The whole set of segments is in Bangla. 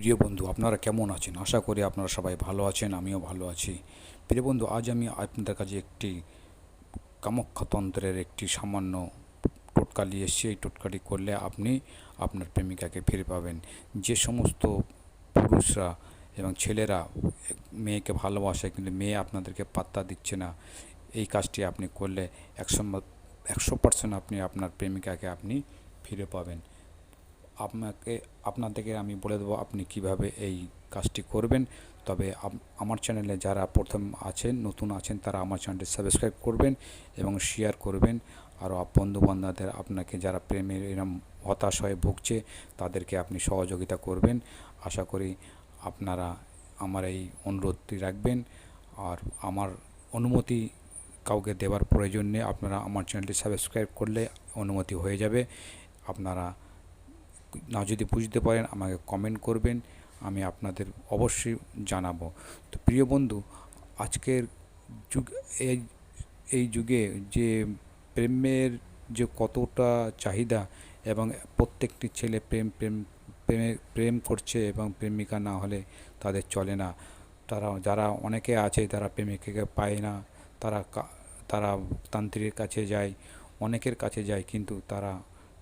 প্রিয় বন্ধু, আপনারা কেমন আছেন? আশা করি আপনারা সবাই ভালো আছেন, আমিও ভালো আছি। প্রিয় বন্ধু, আজ আমি আপনাদের কাছে একটি কামাখ্যাতন্ত্রের একটি সামান্য টোটকা নিয়ে এসেছি। এই টোটকাটি করলে আপনি আপনার প্রেমিকাকে ফিরে পাবেন। যে সমস্ত পুরুষরা এবং ছেলেরা মেয়েকে ভালোবাসে কিন্তু মেয়ে আপনাদেরকে পাত্তা দিচ্ছে না। এই কাজটি আপনি করলে একশো একশো পার্সেন্ট আপনি আপনার প্রেমিকাকে আপনি ফিরে পাবেন। আপনাকে, আপনাদেরকে আমি বলে দেবো আপনি কীভাবে এই কাজটি করবেন। তবে আমার চ্যানেলে যারা প্রথম আছেন, নতুন আছেন, তারা আমার চ্যানেলটি সাবস্ক্রাইব করবেন এবং শেয়ার করবেন। আর বন্ধু বান্ধবদের আপনাকে যারা প্রেমের এরম হতাশ হয়ে ভুগছে, তাদেরকে আপনি সহযোগিতা করবেন। আশা করি আপনারা আমার এই অনুরোধটি রাখবেন। আর আমার অনুমতি কাউকে দেওয়ার প্রয়োজন নেই। আপনারা আমার চ্যানেলটি সাবস্ক্রাইব করলে অনুমতি হয়ে যাবে। আপনারা না যদি বুঝতে পারেন, আমাকে কমেন্ট করবেন, আমি আপনাদের অবশ্যই জানাব। তো প্রিয় বন্ধু, আজকের যুগ, এই এই যুগে যে প্রেমের যে কতটা চাহিদা এবং প্রত্যেকটি ছেলে প্রেম প্রেম, প্রেমে, প্রেম করছে এবং প্রেমিকা না হলে তাদের চলে না। তারা, যারা অনেকে আছে তারা প্রেমিকাকে পায় না, তারা তারা তান্ত্রিকের কাছে যায়, অনেকের কাছে যায়, কিন্তু তারা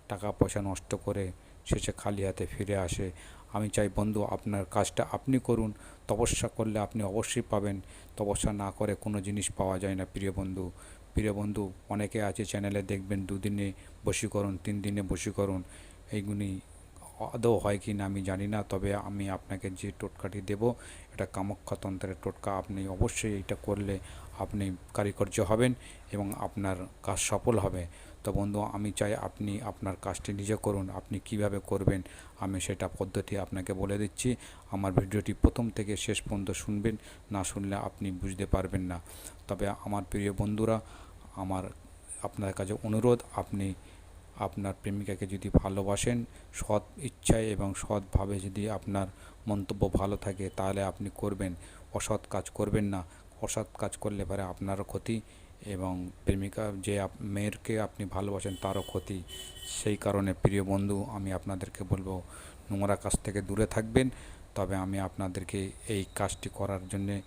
টাকা পয়সা নষ্ট করে শেষে খালি হাতে ফিরে আসে। আমি চাই, বন্ধু, আপনার কাজটা আপনি করুন। তপস্যা করলে আপনি অবশ্যই পাবেন। তপস্যা না করে কোনো জিনিস পাওয়া যায় না, প্রিয় বন্ধু। প্রিয় বন্ধু, অনেকে আছে চ্যানেলে দেখবেন দুদিনে বশীকরণ তিন দিনে বশীকরণ। এইগুলি আদৌ হয় কি না আমি জানি না, তবে আমি আপনাকে যে টোটকাটি দেব, এটা কামাখ্যাতন্ত্রের টোটকা। আপনি অবশ্যই এটা করলে আপনি কারিকর্য হবেন এবং আপনার কাজ সফল হবে। তো বন্ধু, আমি চাই আপনি আপনার কাজটি নিজে করুন, আপনি কীভাবে করবেন, আমি সেটা পদ্ধতি আপনাকে বলে দিচ্ছি। আমার ভিডিওটি প্রথম থেকে শেষ পর্যন্ত শুনবেন, না শুনলে আপনি বুঝতে পারবেন না। তবে আমার প্রিয় বন্ধুরা, আমার আপনার কাছে অনুরোধ, আপনি আপনার প্রেমিকাকে যদি ভালোবাসেন, সৎ ইচ্ছায় এবং সৎভাবে যদি আপনার মন্তব্য ভালো থাকে, তাহলে আপনি করবেন। অসৎ কাজ করবেন না। অসৎ কাজ করলে পরে আপনারও ক্ষতি এবং প্রেমিকা যে মেয়েরকে আপনি ভালোবাসেন, তারও ক্ষতি। সেই কারণে প্রিয় বন্ধু, আমি আপনাদেরকে বলব, নোংরা কাজ থেকে দূরে থাকবেন। তবে আমি আপনাদেরকে এই কাজটি করার জন্যে,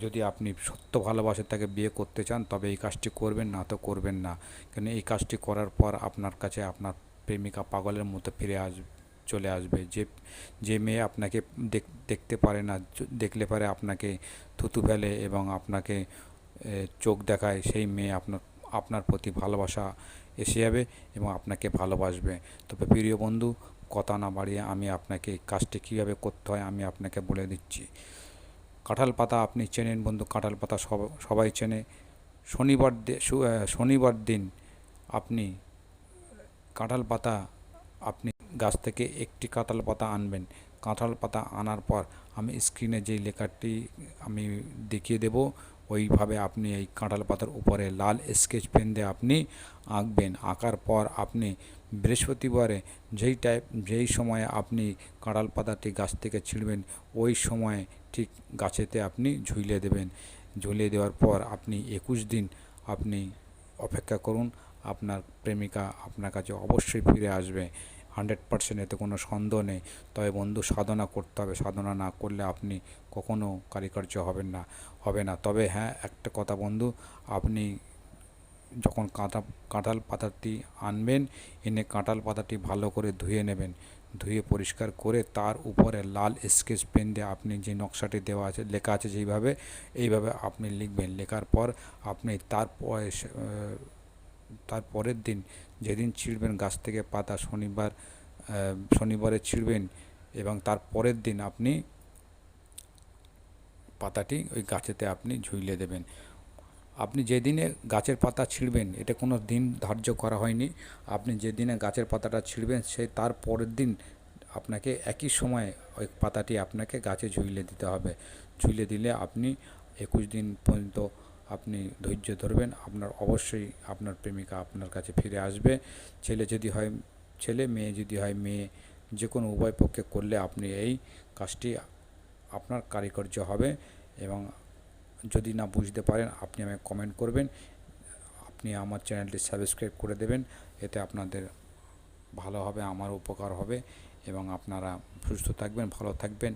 যদি আপনি সত্য ভালোবাসে তাকে বিয়ে করতে চান, তবে এই কাজটি করবেন, না তো করবেন না। কেন এই কাজটি করার পর আপনার কাছে আপনার প্রেমিকা পাগলের মতো ফিরে আসবে চলে আসবে। যে যে মেয়ে আপনাকে দেখ- দেখতে পারে না, দেখলে পারে আপনাকে থুতু ফেলে এবং আপনাকে চোখ দেখায় সেই মেয়ে আপনার আপনার প্রতি ভালোবাসা এসে যাবে এবং আপনাকে ভালোবাসবে। তবে প্রিয় বন্ধু, কথা না বাড়িয়ে আমি আপনাকে এই কাজটি কীভাবে করতে হয় আমি আপনাকে বলে দিচ্ছি। কাঁঠাল পাতা আপনি চেনেন বন্ধু, কাঁঠাল পাতা সব, সবাই চেনে। শনিবার শনিবার দিন আপনি কাঁঠাল পাতা আপনি গাছ থেকে একটি কাঁঠাল পাতা আনবেন। কাঁঠাল পাতা আনার পর আমি স্ক্রিনে যেই লেখাটি আমি দেখিয়ে দেব, ওইভাবে আপনি এই কাঁঠাল পাতার উপরে লাল স্কেচ পেন দিয়ে আপনি আঁকবেন। আঁকার পর আপনি বৃহস্পতিবারে যেই টাইপ যেই সময়ে আপনি কাঁঠাল পাতাটি গাছ থেকে ছিঁড়বেন, ওই সময়ে ঠিক গাছেতে আপনি ঝুলিয়ে দেবেন। ঝুলিয়ে দেওয়ার পর আপনি একুশ দিন আপনি অপেক্ষা করুন, আপনার প্রেমিকা আপনার কাছে অবশ্যই ফিরে আসবে। হান্ড্রেড পার্সেন্ট এতে কোনো সন্দেহ নেই। তবে বন্ধু, সাধনা করতে হবে। সাধনা না করলে আপনি কখনো কারিকার্য হবেন না, হবে না। তবে হ্যাঁ একটা কথা বন্ধু, আপনি যখন কাঁটা কাঁঠাল পাতাটি আনবেন, এনে কাঁঠাল পাতাটি ভালো করে ধুয়ে নেবেন। ধুয়ে পরিষ্কার করে তার উপরে লাল স্কেচ পেন দিয়ে আপনি যে নকশাটি দেওয়া আছে, লেখা আছে যেইভাবে, এইভাবে আপনি লিখবেন। লেখার পর আপনি তারপর তার পরের দিন যেদিন ছিঁড়বেন গাছ থেকে পাতা শনিবার শনিবারে ছিঁড়বেন এবং তার পরের দিন আপনি পাতাটি ওই গাছেতে আপনি ঝুলিয়ে দেবেন। আপনি যেদিনে গাছের পাতা ছিঁড়বেন, এটা কোনো দিন ধার্য করা হয়নি। আপনি যেদিনে গাছের পাতাটা ছিঁড়বেন, সে তার পরের দিন আপনাকে একই সময়ে ওই পাতাটি আপনাকে গাছে ঝুলিয়ে দিতে হবে। ঝুলিয়ে দিলে আপনি একুশ দিন পর্যন্ত আপনি ধৈর্য ধরবেন, আপনার অবশ্যই আপনার প্রেমিকা আপনার কাছে ফিরে আসবে। ছেলে যদি হয়, ছেলে, মেয়ে যদি হয়, মেয়ে যে কোনো উভয় পক্ষে করলে আপনি এই কাজটি আপনার কারিকর্য হবে এবং যদি না বুঝতে পারেন, আপনি আমাকে কমেন্ট করবেন। আপনি আমার চ্যানেলটি সাবস্ক্রাইব করে দেবেন, এতে আপনাদের ভালো হবে, আমার উপকার হবে এবং আপনারা সুস্থ থাকবেন, ভালো থাকবেন।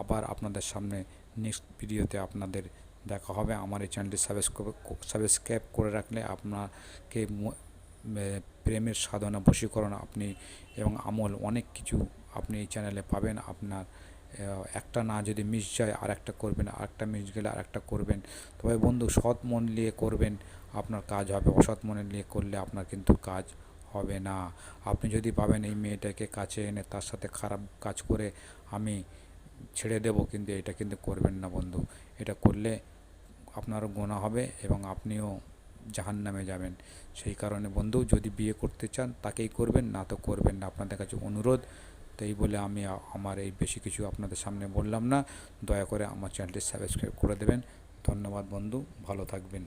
আবার আপনাদের সামনে নেক্সট ভিডিওতে আপনাদের দেখা হবে। আমার এই চ্যানেলটি সাবস্ক্রাইব সাবস্ক্রাইব করে রাখলে আপনাকে প্রেমের সাধনা, বশীকরণ আপনি এবং আমল অনেক কিছু আপনি এই চ্যানেলে পাবেন। আপনার একটা না যদি মিস যায় আর একটা করবেন আর একটা মিস গেলে আর একটা করবেন। তবে বন্ধু, সৎ মন নিয়ে করবেন, আপনার কাজ হবে। অসৎ মনে নিয়ে করলে আপনার কিন্তু কাজ হবে না। আপনি যদি পাবেন এই মেয়েটাকে কাছে এনে তার সাথে খারাপ কাজ করে আমি ছেড়ে দেবো, কিন্তু এটা কিন্তু করবেন না বন্ধু। এটা করলে আপনারও গোনা হবে এবং আপনিও জাহান নামে যাবেন। সেই কারণে বন্ধু, যদি বিয়ে করতে চান, তাকেই করবেন, না তো করবেন না। আপনাদের কাছে অনুরোধ তো এই বলে আমি আমার এই বেশি কিছু আপনাদের সামনে বললাম না। দয়া করে আমার চ্যানেলটি সাবস্ক্রাইব করে দেবেন। ধন্যবাদ বন্ধু, ভালো থাকবেন।